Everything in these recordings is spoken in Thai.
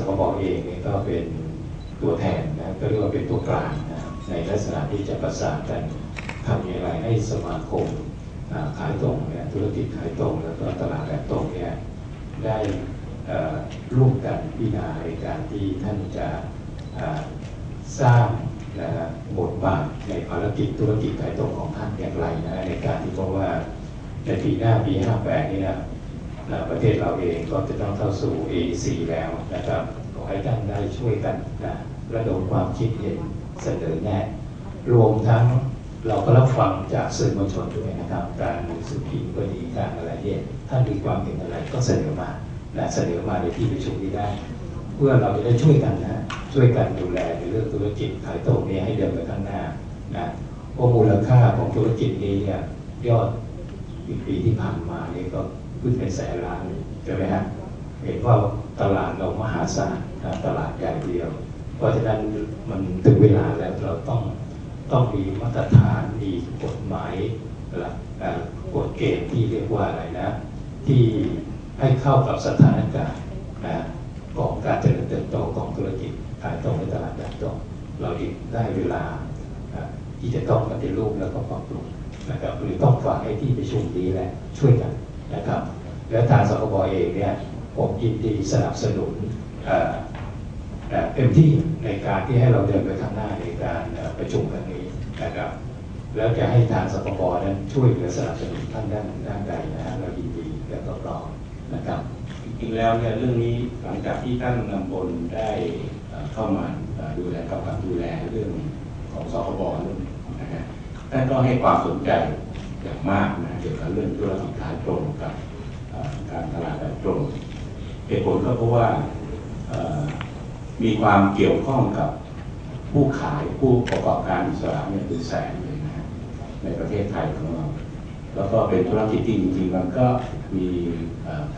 สกบเองนี่ก็เป็นตัวแทนนะก็เรียกว่าเป็นตัวกลางนะในลักษณะที่จะประสานกันทำอย่างไรให้สมาคมขายตรงเนี่ยธุรกิจขายตรงแล้วก็ตลาดแบบตรงเนี่ยได้ร่วมกันพิจารณาในการที่ท่านจะสร้างนะบทบาทในภารกิจธุรกิจขายตรงของท่านอย่างไรนะในการที่เพราะว่าในปีหน้าปี 58 นี่นะอ่า ประเทศเราเองก็จะต้องเข้าสู่ AEC แล้วนะครับขอให้ท่านได้ช่วยกันนะระดมความคิดเห็นเสนอแนะรวมทั้งเราก็รับฟังจากสื่อมวลชนด้วยนะครับ การหนังสือพิมพ์ก็ดีการอะไรเนี่ยท่านมีความเห็นอะไรก็เสนอมานะเสนอมาในที่ประชุมนี้ได้ เพื่อเราจะได้ช่วยกันนะช่วยกันดูแลในเรื่องธุรกิจขายตรงนี้ให้เดินไปข้างหน้านะเพรามูลค่าของธุรกิจนี้เนี่ยยอดอีกปีที่ผ่านมาเนี่ยก็ ขึ้นเป็นแสนล้านใช่ไหมฮะเห็นว่าตลาดเรามหาศาลตลาดใหญ่เดียว เพราะฉะนั้นมันถึงเวลาแล้วเราต้องต้องมีมาตรฐานมีกฎหมายหลักกฎเกณฑ์ที่เรียกว่าอะไรนะ ที่ให้เข้ากับสถานการณ์นะของการเจริญเติบโตของธุรกิจขายตรงในตลาดแบบตรงเราอีกได้เวลาอ่าที่จะต้องปฏิรูปแล้วก็ปรับปรุงนะครับหรือต้องฝากให้ที่ประชุมนี้แหละช่วยกันนะครับ และทางสคบเองเนี่ยผมยินดีสนับสนุนเอ็มที่ในการที่ให้เราเดินไปข้างหน้าในการประชุมครั้งนี้นะครับแล้วจะให้ทางสคบนั้นช่วยเหลือสนับสนุนท่านด้านด้านใดนะฮะเรายินดีและก็พร้อนะครับจริงๆแล้วเนี่ยเรื่องนี้หลังจากที่ท่านนำบนได้เข้ามาดูแลกำกับดูแลเรื่องของสคบเรื่องนะฮะท่านก็ให้ความสนใจอย่างมากนะเกี่ยวกับเรื่องธุรกิจขายตรงกับ การตลาดแบบตรงเหตุผลก็เพราะว่ามีความเกี่ยวข้องกับผู้ขายผู้ประกอบการอิสระเนี่ยเป็นแสนเลยนะในประเทศไทยของเรา แล้วก็เป็นธุรกิจที่จริงๆมันก็มี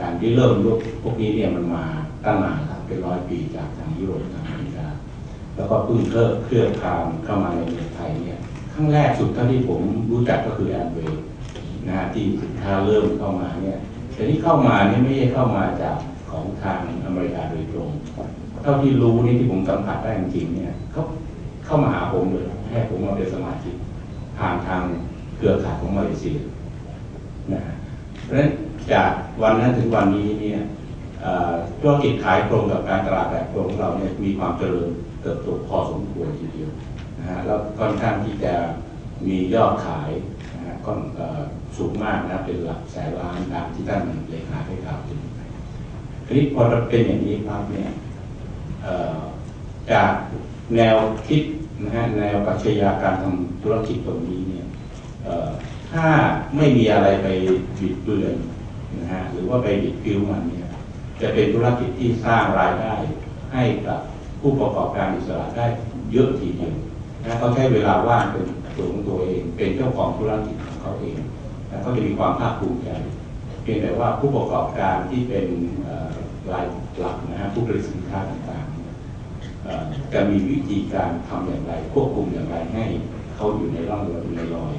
การที่เริ่มยุคพวกนี้เนี่ยมันมาตั้งนานแล้วเป็นร้อยปีจากทางยุโรปทางอเมริกาแล้วก็เพิ่งเคลื่อนเคลื่อนทางเข้ามาในเมืองไทยเนี่ยครั้งแรกสุดเท่าที่ผมรู้จักก็คือแอมเวย์นะฮะที่สินค้าเริ่มเข้ามาเนี่ย แต่ที่เข้ามานี่ไม่ใช่เข้ามาจากของทางอเมริกาโดยตรง เท่าที่รู้นี่ที่ผมสัมผัสได้จริงเนี่ยเขาเข้ามาหาผมเลยให้ผมมาเป็นสมาชิกผ่านทางเครือข่ายของมาเลเซียนะเพราะฉะนั้นจากวันนั้นถึงวันนี้เนี่ยธุรกิจขายตรงกับการตลาดแบบตรงของเราเนี่ยมีความเจริญเติบโตพอสมควรทีเดียวนะฮะแล้วค่อนข้างที่จะมียอดขาย ก็สูงมากนะเป็นหลักแสนล้านตามที่ท่านเลขาได้กล่าวถึงทีนี้พอเราเป็นอย่างนี้ครับเนี่ยจากแนวคิดนะฮะแนวปรัชญาการทำธุรกิจตรงนี้เนี่ยถ้าไม่มีอะไรไปบิดเบือนนะฮะหรือว่าไปบิดผิวมันเนี่ยจะเป็นธุรกิจที่สร้างรายได้ให้กับผู้ประกอบการอิสระได้เยอะทีเดียวนะเขาใช้เวลาว่างเป็นตัวของตัวเองเป็นเจ้าของธุรกิจ เขาเองนะเขาจะมีความภาคภูมิใจเพียงแต่ว่าผู้ประกอบการที่เป็นรายหลักนะฮะผู้ผลิตสินค้าต่างๆจะมีวิธีการทำอย่างไรควบคุมอย่างไรให้เขาอยู่ในร่องรอยในรอย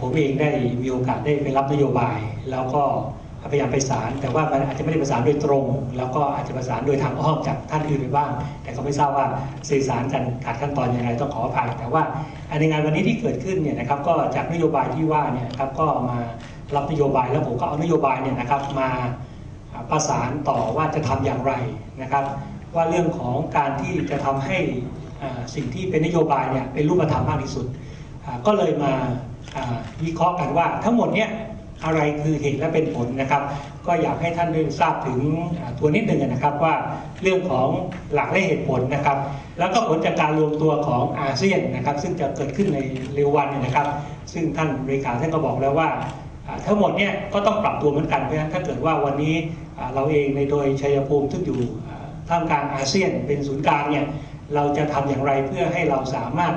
ผมเองได้มีโอกาสได้ไปรับนโยบาย แล้วก็ พยายามไปสารแต่ว่ามันอาจจะไม่ได้ประสานโดยตรง แล้วก็อาจจะประสานโดยทางอ้อมจากท่านอื่นไปบ้าง แต่ก็ไม่ทราบว่าสื่อสารกันขาดขั้นตอนยังไงต้องขออภัยแต่ว่าในงานวันนี้ที่เกิดขึ้นเนี่ยนะครับก็จากนโยบายที่ว่าเนี่ยครับก็มารับนโยบายแล้วผมก็เอานโยบายเนี่ยนะครับมาประสานต่อว่าจะทำอย่างไรนะครับ ว่าเรื่องของการที่จะทำให้สิ่งที่เป็นนโยบายเนี่ยเป็นรูปธรรมมากที่สุด ก็เลยมาวิเคราะห์กันว่าทั้งหมดเนี่ย อะไรคือเหตุและเป็นผลนะครับ ก็อยากให้ท่านได้ทราบถึงตัวนิดหนึ่งนะครับว่าเรื่องของหลักและเหตุผลนะครับ แล้วก็ผลจากการรวมตัวของอาเซียนนะครับ ซึ่งจะเกิดขึ้นในเร็ววันเนยนะครับ ซึ่งท่านเลขาท่านก็บอกแล้วว่าทั้งหมดเนี่ยก็ต้องปรับตัวเหมือนกันเพราะฉะนั้นถ้าเกิดว่าวันนี้เราเองในโดยชัยภูมิซึ่งอยู่ท่ามกลางอาเซียนเป็นศูนย์กลางเนี่ยเราจะทำอย่างไรเพื่อให้เราสามารถ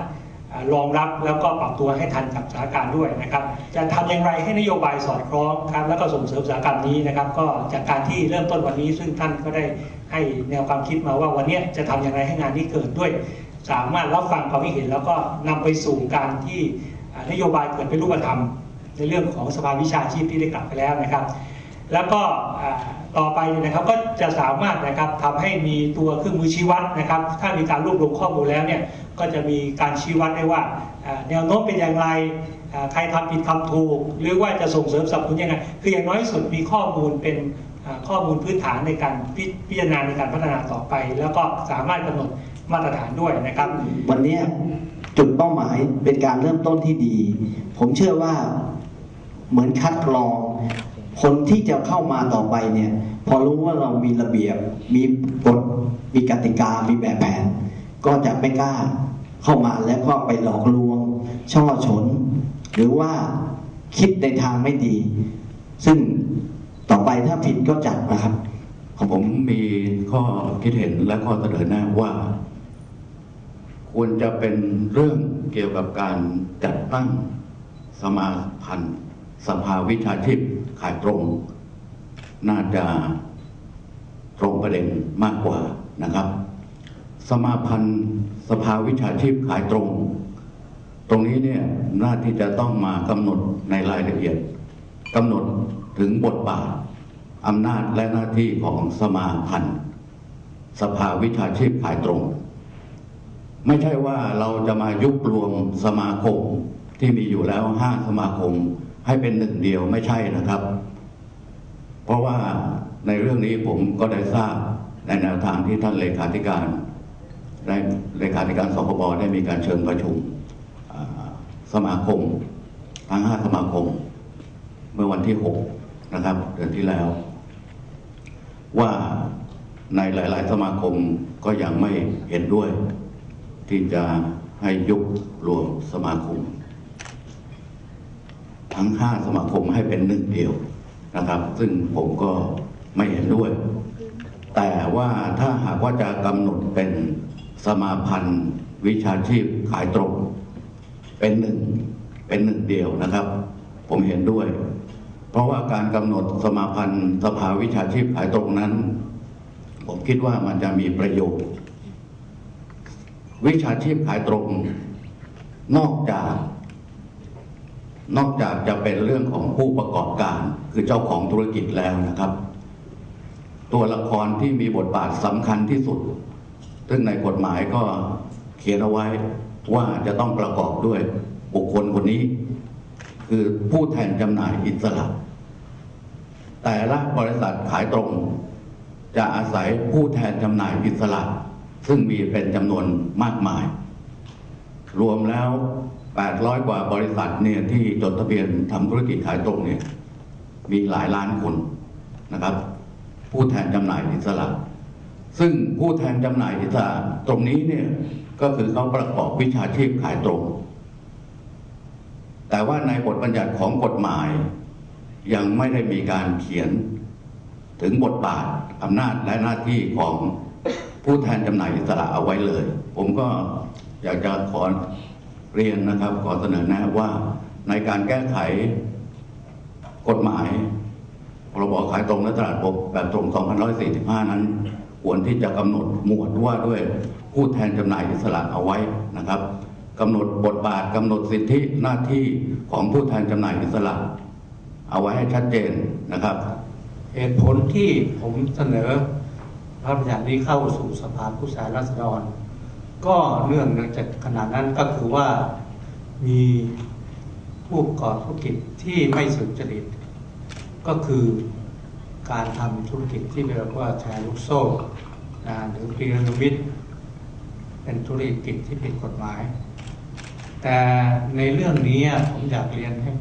รองรับแล้วก็ปรับตัวให้ทันกับสถานการณ์ด้วยนะครับ จะทำอย่างไรให้นโยบายสอดคล้องครับแล้วก็ส่งเสริมอุตสาหกรรมนี้นะครับ ก็จากการที่เริ่มต้นวันนี้ ซึ่งท่านก็ได้ให้แนวความคิดมาว่าวันนี้จะทำอย่างไรให้งานนี้เกิดด้วย สามารถรับฟังความคิดเห็น แล้วก็นำไปสู่การที่นโยบายเกิดเป็นรูปธรรม ในเรื่องของสภาวิชาชีพที่ได้กลับไปแล้วนะครับ แล้วก็ต่อไปนะครับก็จะสามารถนะครับทำให้มีตัวเครื่องมือชี้วัดนะครับ ถ้ามีการรวบรวมข้อมูลแล้วเนี่ยก็จะมีการชี้วัดได้ว่าแนวโน้มเป็นอย่างไรใครทำผิดทำถูก หรือว่าจะส่งเสริมสนับสนุนยังไงคืออย่างน้อยสุดมีข้อมูลเป็นข้อมูลพื้นฐานในการพิพจารณาในการพัฒนาต่อไป แล้วก็สามารถกำหนดมาตรฐานด้วยนะครับ วันนี้จุดเป้าหมายเป็นการเริ่มต้นที่ดี ผมเชื่อว่าเหมือนคัดกรอง คนที่จะเข้ามาต่อไปเนี่ย พอรู้ว่าเรามีระเบียบ มีกฎมีกติกา มีแบบแผน ก็จะไม่กล้าเข้ามาแล้วก็ไปหลอกลวง ช่อฉน หรือว่าคิดในทางไม่ดี ซึ่งต่อไปถ้าผิดก็จัดนะครับของผมมีข้อคิดเห็นและข้อเสนอแนะว่า ควรจะเป็นเรื่องเกี่ยวกับการจัดตั้งสมาพันธ์ สภาวิชาชีพขายตรง น่าจะตรงประเด็นมากกว่านะครับ สมาพันธ์สภาวิชาชีพขายตรง ตรงนี้เนี่ยน่าที่จะต้องมากำหนดในรายละเอียดกำหนดถึงบทบาทอำนาจและหน้าที่ของสมาพันธ์สภาวิชาชีพขายตรง ไม่ใช่ว่าเราจะมายุบรวมสมาคมที่มีอยู่แล้วห้าสมาคม ให้เป็นหนึ่งเดียวไม่ใช่นะครับ เพราะว่าในเรื่องนี้ผมก็ได้ทราบในแนวทางที่ท่านเลขาธิการได้เลขาธิการสคบได้มีการเชิญประชุมสมาคมทั้งห้าสมาคม เมื่อวันที่หกนะครับ เดือนที่แล้ว ว่าในหลาย ๆ สมาคมก็ยังไม่เห็นด้วย ที่จะให้ยุบรวมสมาคม ทั้งห้าสมาคมให้เป็นหนึ่งเดียวนะครับ ซึ่งผมก็ไม่เห็นด้วย แต่ว่าถ้าหากว่าจะกำหนดเป็นสมาพันธ์วิชาชีพขายตรง เป็นหนึ่งเป็นหนึ่งเดียวนะครับ ผมเห็นด้วย เพราะว่าการกำหนดสมาพันธ์สภาวิชาชีพขายตรงนั้น ผมคิดว่ามันจะมีประโยชน์ วิชาชีพขายตรง นอกจาก นอกจากจะเป็นเรื่องของผู้ประกอบการคือเจ้าของธุรกิจแล้วนะครับ ตัวละครที่มีบทบาทสำคัญที่สุด ซึ่งในกฎหมายก็เขียนเอาไว้ว่าจะต้องประกอบด้วยบุคคลคนนี้ คือผู้แทนจำหน่ายอิสระ แต่ละบริษัทขายตรง จะอาศัยผู้แทนจำหน่ายอิสระ ซึ่งมีเป็นจำนวนมากมาย รวมแล้ว 800 กว่าบริษัทเนี่ยที่จดทะเบียนทำธุรกิจขายตรงเนี่ยมีหลายล้านคนนะครับ ผู้แทนจำหน่ายอิสระ ซึ่งผู้แทนจำหน่ายอิสระตรงนี้เนี่ยก็คือเขาประกอบวิชาชีพขายตรง แต่ว่าในบทบัญญัติของกฎหมาย ยังไม่ได้มีการเขียนถึงบทบาทอำนาจและหน้าที่ของผู้แทนจำหน่ายอิสระเอาไว้เลย ผมก็ อยากจะขอเรียนนะครับ ขอเสนอแนะว่าในการแก้ไขกฎหมายพรบขายตรงและตลาดบกแบบตรง2545 นั้น ควรที่จะกำหนดหมวดว่าด้วยผู้แทนจำหน่ายอิสระเอาไว้นะครับกำหนดบทบาทกำหนดสิทธิหน้าที่ของผู้แทนจำหน่ายอิสระ เอาไว้ให้ชัดเจนนะครับเหตุผลที่ผมเสนอพระราชบัญญัตินี้เข้าสู่สภาผู้แทนราษฎร ก็เนื่องจากขณะนั้นก็คือว่ามีผู้ประกอบธุรกิจที่ไม่สุจริต ก็คือการทำธุรกิจที่เรียกว่าแชร์ลูกโซ่นะหรือพีระมิดเป็นธุรกิจที่ผิดกฎหมาย แต่ในเรื่องนี้ผมอยากเรียนให้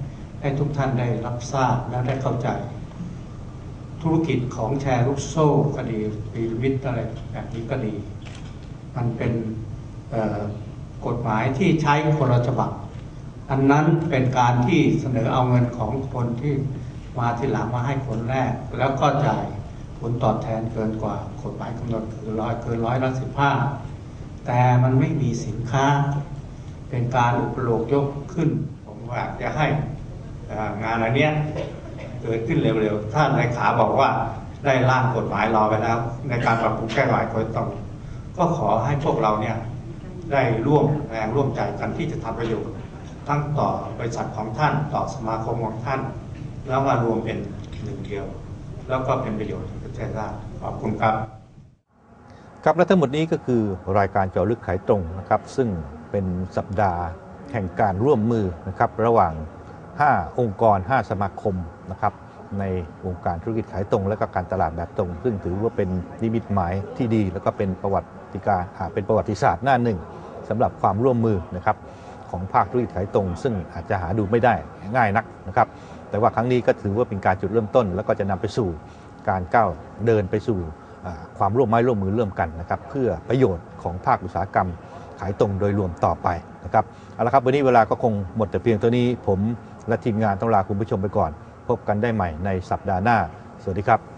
ให้ทุกท่านได้รับทราบและได้เข้าใจ ธุรกิจของแชร์ลูกโซ่ก็ดีพีระมิดอะไรแบบนี้ก็ดี มันเป็นกฎหมายที่ใช้คนละฉบับ อันนั้นเป็นการที่เสนอเอาเงินของคนที่มาที่หลังมาให้คนแรก แล้วก็จ่ายผลตอบแทนเกินกว่ากฎหมายกำหนดคือร้อยเกินร้อยละสิบห้าแต่มันไม่มีสินค้า เป็นการอุปโลกยกขึ้น ผมว่าจะให้งานอันเนี้ยเกิดขึ้นเร็วๆท่านในขาบอกว่าได้ร่างกฎหมายรอไปแล้ว ในการปรับปรุงแก้ไขกฎต้อง ก็ขอให้พวกเราเนี่ยได้ร่วมแรงร่วมใจกันที่จะทำประโยชน์ทั้งต่อบริษัทของท่านต่อสมาคมของท่าน แล้วมารวมเป็นหนึ่งเดียว แล้วก็เป็นประโยชน์ต่อประเทศชาติขอบคุณครับ ครับและทั้งหมดนี้ก็คือรายการเจาะลึกขายตรงนะครับ ซึ่งเป็นสัปดาห์แห่งการร่วมมือนะครับ ระหว่าง 5 องค์กร 5 สมาคมนะครับในวงการธุรกิจขายตรงและก็การตลาดแบบตรง ซึ่งถือว่าเป็นนิมิตหมายที่ดี แล้วก็เป็นประวัติ การอ่าเป็นประวัติศาสตร์หน้าหนึ่งสำหรับความร่วมมือนะครับของภาคธุรกิจขายตรง ซึ่งอาจจะหาดูไม่ได้ง่ายนักนะครับ แต่ว่าครั้งนี้ก็ถือว่าเป็นการจุดเริ่มต้น แล้วก็จะนำไปสู่การก้าวเดินไปสู่ความร่วมไม้ร่วมมือร่วมกันนะครับเพื่อประโยชน์ของภาคอุตสาหกรรมขายตรงโดยรวมต่อไปนะครับเอาละครับวันนี้เวลาก็คงหมดแต่เพียงเท่านี้ผมและทีมงานต้องลาคุณผู้ชมไปก่อน พบกันได้ใหม่ในสัปดาห์หน้า สวัสดีครับ